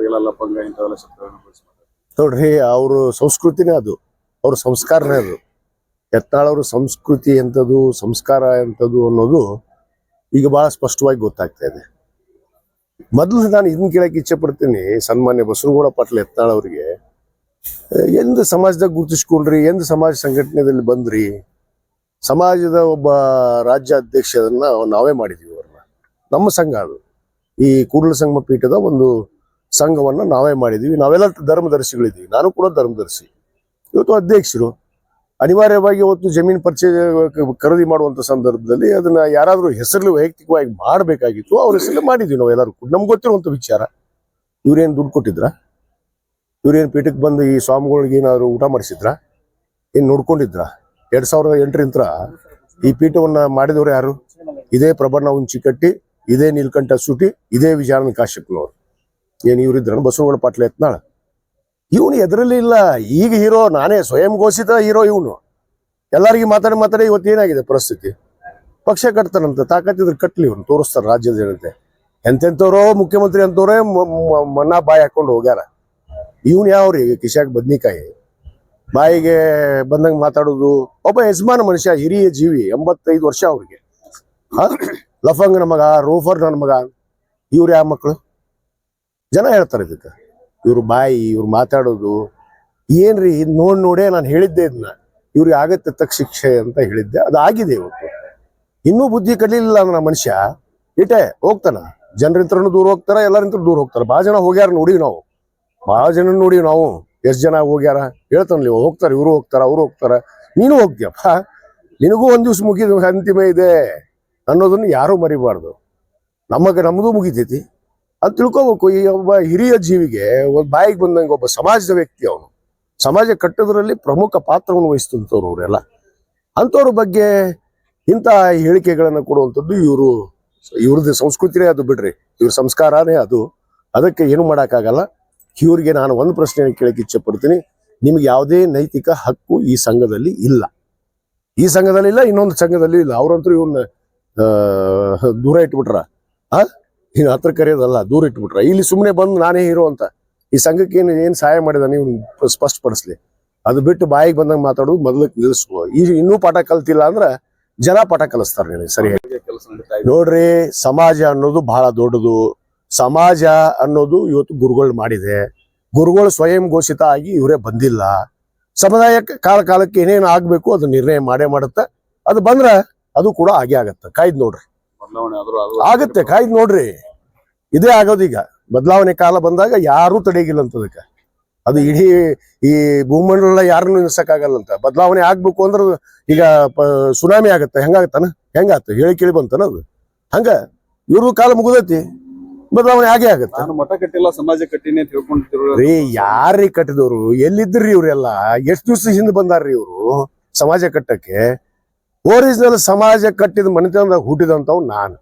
ಇಂಥವೆಲ್ಲ. ನೋಡ್ರಿ, ಅವ್ರ ಸಂಸ್ಕೃತಿನೇ ಅದು. ಅವ್ರ ಸಂಸ್ಕಾರನೇ ಅದು. ಎತ್ತಾಳವ್ರ ಸಂಸ್ಕೃತಿ ಎಂಥದ್ದು, ಸಂಸ್ಕಾರ ಎಂಥದ್ದು ಅನ್ನೋದು ಈಗ ಬಹಳ ಸ್ಪಷ್ಟವಾಗಿ ಗೊತ್ತಾಗ್ತಾ ಇದೆ. ಮೊದಲು ನಾನು ಇದನ್ನ ಕೇಳಕ್ಕೆ ಇಚ್ಛೆ ಪಡ್ತೀನಿ, ಸನ್ಮಾನ್ಯ ಬಸವನಗೌಡ ಪಾಟೀಲ್ ಎತ್ತಾಳವ್ರಿಗೆ ಎಂದು ಸಮಾಜದಾಗ ಗುರುತಿಸ್ಕೊಂಡ್ರಿ, ಎಂದು ಸಮಾಜ ಸಂಘಟನೆದಲ್ಲಿ ಬಂದ್ರಿ, ಸಮಾಜದ ಒಬ್ಬ ರಾಜ್ಯ ಅಧ್ಯಕ್ಷರನ್ನ ನಾವೇ ಮಾಡಿದೀವಿ ಅವ್ರನ್ನ. ನಮ್ಮ ಸಂಘ ಅದು. ಈ ಕೂಡಲ ಸಂಗಮ ಪೀಠದ ಒಂದು ಸಂಘವನ್ನ ನಾವೇ ಮಾಡಿದೀವಿ. ನಾವೆಲ್ಲ ಧರ್ಮದರ್ಶಿಗಳಿದ್ದೀವಿ ನಾನು ಕೂಡ ಧರ್ಮದರ್ಶಿ. ಇವತ್ತು ಅಧ್ಯಕ್ಷರು. ಅನಿವಾರ್ಯವಾಗಿ ಇವತ್ತು ಜಮೀನು ಪರಿಚಯ ಖರೀದಿ ಮಾಡುವಂಥ ಸಂದರ್ಭದಲ್ಲಿ ಅದನ್ನ ಯಾರಾದರೂ ಹೆಸರಲ್ಲಿ ವೈಯಕ್ತಿಕವಾಗಿ ಮಾಡಬೇಕಾಗಿತ್ತು. ಅವ್ರ ಹೆಸರಲ್ಲಿ ಮಾಡಿದ್ವಿ ನಾವು ಎಲ್ಲರೂ ಕೂಡ. ನಮ್ಗೆ ಗೊತ್ತಿರುವಂಥ ವಿಚಾರ. ಇವ್ರೇನ್ ದುಡ್ಡು ಕೊಟ್ಟಿದ್ರ? ಇವ್ರೇನು ಪೀಠಕ್ಕೆ ಬಂದು ಈ ಸ್ವಾಮಿಗಳಿಗೆ ಏನಾದ್ರು ಊಟ ಮಾಡಿಸಿದ್ರ? ಏನು ನೋಡ್ಕೊಂಡಿದ್ರ? ಎರಡ್ ಸಾವಿರದ ಎಂಟರಿಂದ ಈ ಪೀಠವನ್ನ ಮಾಡಿದವರು ಯಾರು? ಇದೇ ಪ್ರಬಣ್ಣ ಉಂಚಿ ಕಟ್ಟಿ, ಇದೇ ನೀಲ್ಕಂಠ ಸೂಟಿ, ಇದೇ ವಿಜಯಾನಂದ ಕಾಶ್ಯಪ್ನವ್ರು. ಏನ್ ಇವ್ರಿದ್ರ ಬಸವಗೌಡ ಪಾಟ್ಲೆ ಎತ್ನಾಳ ಇವನು ಎದರಲ್ಲಿ ಇಲ್ಲ. ಈಗ ಹೀರೋ, ನಾನೇ ಸ್ವಯಂ ಘೋಷಿತ ಹೀರೋ ಇವನು. ಎಲ್ಲರಿಗೂ ಮಾತಾಡಿ ಮಾತಾಡಿ ಇವತ್ತು ಏನಾಗಿದೆ ಪರಿಸ್ಥಿತಿ? ಪಕ್ಷ ಕಟ್ತಾನಂತ, ತಾಕತ್ತಿದ್ರೆ ಕಟ್ಲಿ ಇವನು, ತೋರಿಸ್ತಾರೆ ರಾಜ್ಯದ ಜನತೆ. ಎಂತೆಂಥವ್ರೋ ಮುಖ್ಯಮಂತ್ರಿ ಅಂತವ್ರೆ ಮನ್ನ ಬಾಯಿ ಹಾಕೊಂಡು ಹೋಗ್ಯಾರ. ಇವನು ಯಾವ್ರಿ ಕಿಶಾಕ್ ಬದ್ನಿಕಾಯಿ? ಬಾಯಿಗೆ ಬಂದಂಗೆ ಮಾತಾಡೋದು, ಒಬ್ಬ ಯಜಮಾನ ಮನುಷ್ಯ, ಹಿರಿಯ ಜೀವಿ, ಎಂಬತ್ತೈದು ವರ್ಷ ಅವ್ರಿಗೆ. ಲಫಂಗ್ ನಮಗ ಮಗ, ರೋಫರ್ ನನ್ನ ಮಗ, ಇವ್ರು ಯಾವ ಮಕ್ಕಳು ಜನ ಹೇಳ್ತಾರೆ ಇದಕ್ಕೆ. ಇವ್ರು ಬಾಯಿ, ಇವ್ರು ಮಾತಾಡೋದು. ಏನ್ರಿ, ಇದ್ ನೋಡ್ ನೋಡೇ ನಾನು ಹೇಳಿದ್ದೆ ಇದನ್ನ ಇವ್ರಿಗೆ ಆಗತ್ತೆ ತಕ್ಕ ಶಿಕ್ಷೆ ಅಂತ ಹೇಳಿದ್ದೆ. ಅದಾಗಿದೆ ಇವತ್ತು. ಇನ್ನೂ ಬುದ್ಧಿ ಕಲಿಲಿಲ್ಲ ಅಂದ್ರೆ ಮನುಷ್ಯ. ಇಟೆ ಹೋಗ್ತಾನ. ಜನರಿಂತ್ರನು ದೂರ ಹೋಗ್ತಾರ ಎಲ್ಲರಿಂತ್ರ ದೂರ ಹೋಗ್ತಾರ. ಭಾಳ ಜನ ಹೋಗ್ಯಾರ ನೋಡಿವಿ ನಾವು. ಭಾಳ ಜನ ನೋಡಿವಿ ನಾವು. ಎಷ್ಟು ಜನ ಹೋಗ್ಯಾರ? ಹೇಳ್ತಾನಲ್ಲಿ ಹೋಗ್ತಾರ, ಇವ್ರು ಹೋಗ್ತಾರ, ಅವ್ರು ಹೋಗ್ತಾರ. ನೀನು ಹೋಗ್ತೀಯಪ್ಪ. ನಿನಗೂ ಒಂದ್ ದಿವ್ಸ ಮುಗಿದ ಅಂತಿಮ ಇದೆ ಅನ್ನೋದನ್ನ ಯಾರು ಮರಿಬಾರ್ದು. ನಮಗೆ ನಮ್ದು ಮುಗಿತೈತಿ. ಅದು ತಿಳ್ಕೊಬೇಕು, ಈ ಒಬ್ಬ ಹಿರಿಯ ಜೀವಿಗೆ ಒಂದು ಬಾಯಿಗೆ ಬಂದಂಗೆ ಒಬ್ಬ ಸಮಾಜದ ವ್ಯಕ್ತಿ ಅವನು. ಸಮಾಜ ಕಟ್ಟೋದ್ರಲ್ಲಿ ಪ್ರಮುಖ ಪಾತ್ರವನ್ನು ವಹಿಸ್ತಂಥವ್ರು ಅವರೆಲ್ಲ. ಅಂಥವ್ರ ಬಗ್ಗೆ ಇಂಥ ಹೇಳಿಕೆಗಳನ್ನು ಕೊಡುವಂಥದ್ದು ಇವರು. ಇವ್ರದ್ದು ಸಂಸ್ಕೃತಿನೇ ಅದು ಬಿಡ್ರಿ. ಇವ್ರ ಸಂಸ್ಕಾರನೇ ಅದು. ಅದಕ್ಕೆ ಏನು ಮಾಡೋಕ್ಕಾಗಲ್ಲ. ಇವ್ರಿಗೆ ನಾನು ಒಂದು ಪ್ರಶ್ನೆ ಕೇಳಕ್ಕೆ ಇಚ್ಛೆ ಪಡ್ತೀನಿ ನಿಮ್ಗೆ ಯಾವುದೇ ನೈತಿಕ ಹಕ್ಕು ಈ ಸಂಘದಲ್ಲಿ ಇಲ್ಲ. ಈ ಸಂಘದಲ್ಲಿ ಇಲ್ಲ, ಇನ್ನೊಂದು ಸಂಘದಲ್ಲಿ ಇಲ್ಲ. ಅವ್ರಂತೂ ಇವ್ರನ್ನ ದೂರ ಇಟ್ಬಿಟ್ರ. ಆ? ಇನ್ನು ಹತ್ರ ಕರೆಯೋದಲ್ಲ ದೂರ ಇಟ್ಬಿಟ್ರ. ಇಲ್ಲಿ ಸುಮ್ಮನೆ ಬಂದು ನಾನೇ ಹೀರೋ ಅಂತ. ಈ ಸಂಘಕ್ಕೆ ಏನು ಏನು ಸಹಾಯ ಮಾಡಿದ ನೀವು ಸ್ಪಷ್ಟಪಡಿಸ್ಲಿ. ಅದು ಬಿಟ್ಟು ಬಾಯಿಗೆ ಬಂದಾಗ ಮಾತಾಡೋದು ಮೊದಲಕ್ಕೆ ನಿಲ್ಲಿಸ್ಕೊ. ಈ ಇನ್ನೂ ಪಾಠ ಕಲ್ತಿಲ್ಲ ಅಂದ್ರೆ ಜನ ಪಾಠ ಕಲಿಸ್ತಾರೆ ನಿನಗೆ ಸರಿ? ನೋಡ್ರಿ ಸಮಾಜ ಅನ್ನೋದು ಬಹಳ ದೊಡ್ಡದು. ಸಮಾಜ ಅನ್ನೋದು ಇವತ್ತು ಗುರುಗಳು ಮಾಡಿದೆ. ಗುರುಗಳು ಸ್ವಯಂ ಘೋಷಿತ ಆಗಿ ಇವರೇ ಬಂದಿಲ್ಲ. ಸಮುದಾಯ ಕಾಲ ಕಾಲಕ್ಕೆ ಏನೇನು ಆಗ್ಬೇಕು ಅದು ನಿರ್ಣಯ ಮಾಡೇ ಮಾಡುತ್ತೆ. ಅದು ಬಂದ್ರೆ ಅದು ಕೂಡ ಆಗೇ ಆಗತ್ತೆ. ಕಾಯ್ದು ನೋಡ್ರಿ. ಆಗತ್ತೆ ಕಾಯ್ದು ನೋಡ್ರಿ. ಇದೇ ಆಗೋದೀಗ ಬದಲಾವಣೆ ಕಾಲ ಬಂದಾಗ ಯಾರೂ ತಡೆಗಿಲ್ಲ ಅಂತದಕ್ಕೆ. ಅದು ಇಡೀ ಈ ಭೂಮಂಡಲ ಯಾರನ್ನು ನಿಲ್ಸಕ್ಕಾಗಲ್ಲ ಅಂತ. ಬದಲಾವಣೆ ಆಗ್ಬೇಕು ಅಂದ್ರೆ ಈಗ ಸುನಾಮಿ ಆಗತ್ತೆ. ಹೆಂಗಾಗತ್ತಾನ? ಹೆಂಗಾತ ಹೇಳಿ ಕೇಳಿ ಬಂತಾನ ಅದು. ಹಂಗ ಇವ್ರ ಕಾಲ ಮುಗಿದೈತಿ. ಬದಲಾವಣೆ ಆಗೇ ಆಗತ್ತೆ. ನಾನು ಮಠ ಕಟ್ಟಿಲ್ಲ ಸಮಾಜ ಕಟ್ಟಿನಿ ಅಂತ ರೀ ಯಾರ್ರಿ ಕಟ್ಟಿದವ್ರು? ಎಲ್ಲಿದ್ರಿ ಇವ್ರೆಲ್ಲ? ಎಷ್ಟು ದಿವ್ಸ ಹಿಂದೆ ಬಂದಾರ್ರಿ ಇವ್ರು? ಸಮಾಜ ಕಟ್ಟಕ್ಕೆ? ಒರಿಜಿನಲ್ ಸಮಾಜ ಕಟ್ಟಿದ ಮನೆತನದಾಗ ಹುಟ್ಟಿದಂತವ್ ನಾನು.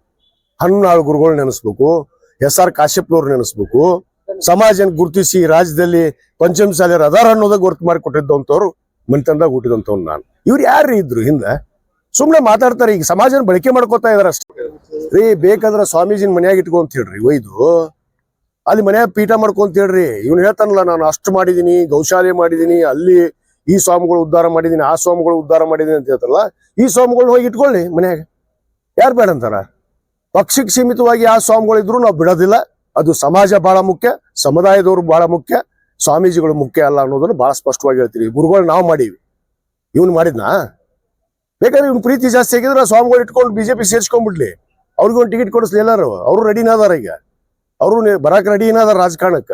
ಹನ್ನಾಳು ಗುರುಗಳು ನೆನೆಸ್ಬೇಕು, ಎಸ್ ಆರ್ ಕಾಶ್ಯಪ್ನವ್ರು ನೆನೆಸ್ಬೇಕು. ಸಮಾಜನ ಗುರುತಿಸಿ ರಾಜ್ಯದಲ್ಲಿ ಪಂಚಮಸಾಲಿಯರ್ ಅದಾರ ಅನ್ನೋದಾಗ ಗುರುತು ಮಾಡಿ ಕೊಟ್ಟಿದ್ದಂಥವ್ರು ಮನೆತನದಾಗ ಹುಟ್ಟಿದಂಥವ್ನು ನಾನು. ಇವ್ರು ಯಾರು ಇದ್ರು ಹಿಂದೆ? ಸುಮ್ನೆ ಮಾತಾಡ್ತಾರೆ, ಈಗ ಸಮಾಜನ ಬಳಕೆ ಮಾಡ್ಕೋತಾ ಇದಾರೆ ಅಷ್ಟೇ. ರೀ, ಬೇಕಾದ್ರೆ ಸ್ವಾಮೀಜಿನ ಮನ್ಯಾಗ ಇಟ್ಕೊಂತ ಹೇಳ್ರಿ, ಒಯ್ದು. ಅಲ್ಲಿ ಮನ್ಯಾಗ ಪೀಠ ಮಾಡ್ಕೊಂತ ಹೇಳ್ರಿ. ಇವ್ನು ಹೇಳ್ತಾನಲ್ಲ, ನಾನು ಅಷ್ಟು ಮಾಡಿದೀನಿ, ಗೌಶಾಲೆ ಮಾಡಿದೀನಿ, ಅಲ್ಲಿ ಈ ಸ್ವಾಮಿಗಳು ಉದ್ಧಾರ ಮಾಡಿದೀನಿ ಆ ಸ್ವಾಮಿಗಳು ಉದ್ಧಾರ ಮಾಡಿದೀನಿ ಅಂತ ಹೇಳ್ತಾರಲ್ಲ, ಈ ಸ್ವಾಮಿಗಳು ಹೋಗಿ ಇಟ್ಕೊಳ್ಳಿ ಮನ್ಯಾಗ. ಯಾರು ಬೇಡ ಅಂತಾರ? ಪಕ್ಷಕ್ಕೆ ಸೀಮಿತವಾಗಿ ಆ ಸ್ವಾಮಿಗಳು ಇದ್ರು ನಾವು ಬಿಡೋದಿಲ್ಲ. ಅದು ಸಮಾಜ ಬಹಳ ಮುಖ್ಯ, ಸಮುದಾಯದವರು ಬಹಳ ಮುಖ್ಯ, ಸ್ವಾಮೀಜಿಗಳು ಮುಖ್ಯ ಅಲ್ಲ ಅನ್ನೋದನ್ನು ಬಹಳ ಸ್ಪಷ್ಟವಾಗಿ ಹೇಳ್ತೀವಿ ಗುರುಗಳು ನಾವು ಮಾಡೀವಿ. ಇವನು ಮಾಡಿದ್ನಾ? ಬೇಕಾದ್ರೆ ಇವ್ನ ಪ್ರೀತಿ ಜಾಸ್ತಿ ಆಗಿದ್ರೆ ಸ್ವಾಮಿಗಳು ಇಟ್ಕೊಂಡು ಬಿಜೆಪಿ ಸೇರ್ಸ್ಕೊಂಡ್ಬಿಡ್ಲಿ ಅವ್ರಿಗೂ ಒಂದು ಟಿಕೆಟ್ ಕೊಡಿಸ್ಲಿ ಎಲ್ಲರೂ. ಅವರು ರೆಡಿನಾದಾರ ಈಗ. ಅವರು ಬರಾಕ್ ರೆಡಿ ರಾಜಕಾರಣಕ್ಕೆ ರಾಜಕಾರಣಕ್ಕ.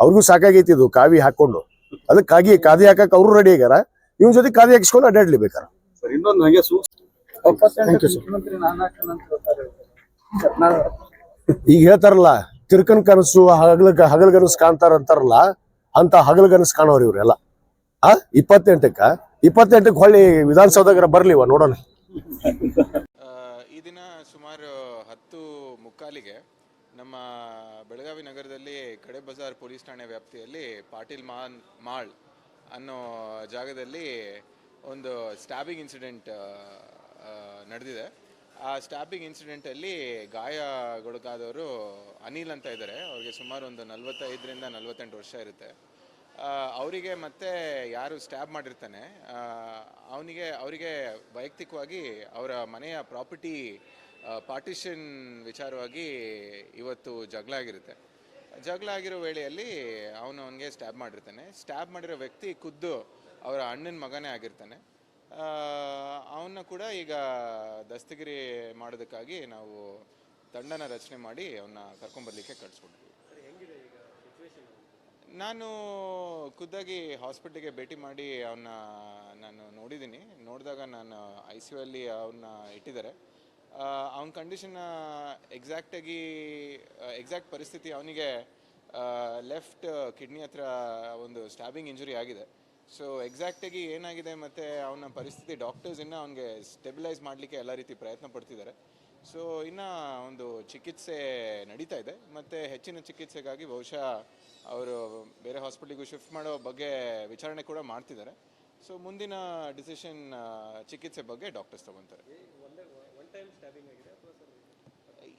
ಅವ್ರಿಗೂ ಸಾಕಾಗೈತಿ ಇದು, ಕಾವಿ ಹಾಕೊಂಡು. ಅದಕ್ಕಾಗಿ ಕಾದಿ ಹಾಕಕ್ ಅವರು ರೆಡಿ ಆಗ್ಯಾರ ಇವನ್ ಜೊತೆ ಕಾದಿ ಹಾಕಿಸ್ಕೊಂಡು ಅಡ್ಡಾಡ್ಲಿ ಬೇಕಾರ. ಇನ್ನೊಂದು ಹಂಗೆ ಈಗ ಹೇಳ್ತಾರಲ್ಲ ತಿರ್ಕನ್ ಕನಸು ಹಗಲ ಹಗಲ್ ಕನಸು ಕಾಣ್ತಾರ ಅಂತಾರಲ್ಲ ಅಂತ ಹಗಲ್ ಕನಸು ಕಾಣೋರು ಇವ್ರೆಲ್ಲ. ಆ ಇಪ್ಪತ್ತೆಂಟಕ್ಕ? ಇಪ್ಪತ್ತೆಂಟಕ್ಕೆ ಹೊಳ್ಳಿ ವಿಧಾನಸೌಧಗಾರ ಬರ್ಲಿವ ನೋಡೋಣ. ಈ ದಿನ ಸುಮಾರು ಹತ್ತು ಮುಕ್ಕಾಲಿಗೆ ನಮ್ಮ ಬೆಳಗಾವಿ ನಗರದಲ್ಲಿ ಕಡೆ ಬಜಾರ್ ಪೊಲೀಸ್ ಠಾಣೆ ವ್ಯಾಪ್ತಿಯಲ್ಲಿ ಪಾಟೀಲ್ ಮಾನ್ ಮಾಳ್ ಅನ್ನೋ ಜಾಗದಲ್ಲಿ ಒಂದು ಸ್ಟ್ಯಾಬಿಂಗ್ ಇನ್ಸಿಡೆಂಟ್ ನಡೆದಿದೆ. ಆ ಸ್ಟ್ಯಾಬಿಂಗ್ ಇನ್ಸಿಡೆಂಟಲ್ಲಿ ಗಾಯಗೊಳಗಾದವರು ಅನಿಲ್ ಅಂತ ಇದ್ದಾರೆ. ಅವರಿಗೆ ಸುಮಾರು ಒಂದು ನಲವತ್ತೈದರಿಂದ ನಲವತ್ತೆಂಟು ವರ್ಷ ಇರುತ್ತೆ. ಅವರಿಗೆ ಮತ್ತೆ ಯಾರು ಸ್ಟ್ಯಾಬ್ ಮಾಡಿರ್ತಾನೆ ಅವನಿಗೆ, ಅವರಿಗೆ ವೈಯಕ್ತಿಕವಾಗಿ ಅವರ ಮನೆಯ ಪ್ರಾಪರ್ಟಿ ಪಾರ್ಟಿಷನ್ ವಿಚಾರವಾಗಿ ಇವತ್ತು ಜಗಳ ಆಗಿರುತ್ತೆ. ಜಗಳ ಆಗಿರೋ ವೇಳೆಯಲ್ಲಿ ಅವನು ಅವನಿಗೆ ಸ್ಟ್ಯಾಬ್ ಮಾಡಿರ್ತಾನೆ. ಸ್ಟ್ಯಾಬ್ ಮಾಡಿರೋ ವ್ಯಕ್ತಿ ಖುದ್ದು ಅವರ ಅಣ್ಣನ ಮಗನೇ ಆಗಿರ್ತಾನೆ. ಅವನ್ನ ಕೂಡ ಈಗ ದಸ್ತಗಿರಿ ಮಾಡೋದಕ್ಕಾಗಿ ನಾವು ತಂಡನ ರಚನೆ ಮಾಡಿ ಅವನ್ನ ಕರ್ಕೊಂಬರ್ಲಿಕ್ಕೆ ಕಳಿಸ್ಕೊಡ್ತೀವಿ ನಾನು ಖುದ್ದಾಗಿ ಹಾಸ್ಪಿಟ್ಲಿಗೆ ಭೇಟಿ ಮಾಡಿ ಅವನ್ನ ನಾನು ನೋಡಿದ್ದೀನಿ. ನೋಡಿದಾಗ ನಾನು ಐ ಸಿ ಯು ಅಲ್ಲಿ ಅವನ್ನ ಇಟ್ಟಿದ್ದಾರೆ. ಅವನ ಕಂಡೀಷನ್ ಎಕ್ಸಾಕ್ಟಾಗಿ ಎಕ್ಸಾಕ್ಟ್ ಪರಿಸ್ಥಿತಿ ಅವನಿಗೆ ಲೆಫ್ಟ್ ಕಿಡ್ನಿ ಹತ್ರ ಒಂದು ಸ್ಟ್ಯಾಬಿಂಗ್ ಇಂಜುರಿ ಆಗಿದೆ. ಸೊ ಎಕ್ಸಾಕ್ಟಾಗಿ ಏನಾಗಿದೆ ಮತ್ತು ಅವನ ಪರಿಸ್ಥಿತಿ ಡಾಕ್ಟರ್ಸ್ ಇನ್ನೂ ಅವನಿಗೆ ಸ್ಟೆಬಿಲೈಸ್ ಮಾಡಲಿಕ್ಕೆ ಎಲ್ಲ ರೀತಿ ಪ್ರಯತ್ನ ಪಡ್ತಿದ್ದಾರೆ ಸೊ ಇನ್ನು ಒಂದು ಚಿಕಿತ್ಸೆ ನಡೀತಾ ಇದೆ. ಮತ್ತು ಹೆಚ್ಚಿನ ಚಿಕಿತ್ಸೆಗಾಗಿ ಬಹುಶಃ ಅವರು ಬೇರೆ ಹಾಸ್ಪಿಟ್ಲಿಗೂ ಶಿಫ್ಟ್ ಮಾಡೋ ಬಗ್ಗೆ ವಿಚಾರಣೆ ಕೂಡ ಮಾಡ್ತಿದ್ದಾರೆ ಸೊ ಮುಂದಿನ ಡಿಸಿಷನ್ ಚಿಕಿತ್ಸೆ ಬಗ್ಗೆ ಡಾಕ್ಟರ್ಸ್ ತಗೊತಾರೆ.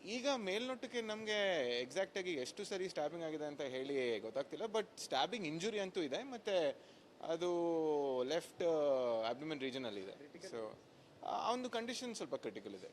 ಈಗ ಮೇಲ್ನೋಟಕ್ಕೆ ನಮಗೆ ಎಕ್ಸಾಕ್ಟಾಗಿ ಎಷ್ಟು ಸರಿ ಸ್ಟ್ಯಾಬಿಂಗ್ ಆಗಿದೆ ಅಂತ ಹೇಳಿ ಗೊತ್ತಾಗ್ತಿಲ್ಲ ಬಟ್ ಸ್ಟ್ಯಾಬಿಂಗ್ ಇಂಜುರಿ ಅಂತೂ ಇದೆ ಮತ್ತೆ ಅದು ಲೆಫ್ಟ್ ಅಬ್ಡಮಿನ್ ರೀಜನಲ್ಲಿ ಇದೆ. ಸೊ ಆ ಒಂದು ಕಂಡೀಷನ್ ಸ್ವಲ್ಪ ಕ್ರಿಟಿಕಲ್ ಇದೆ.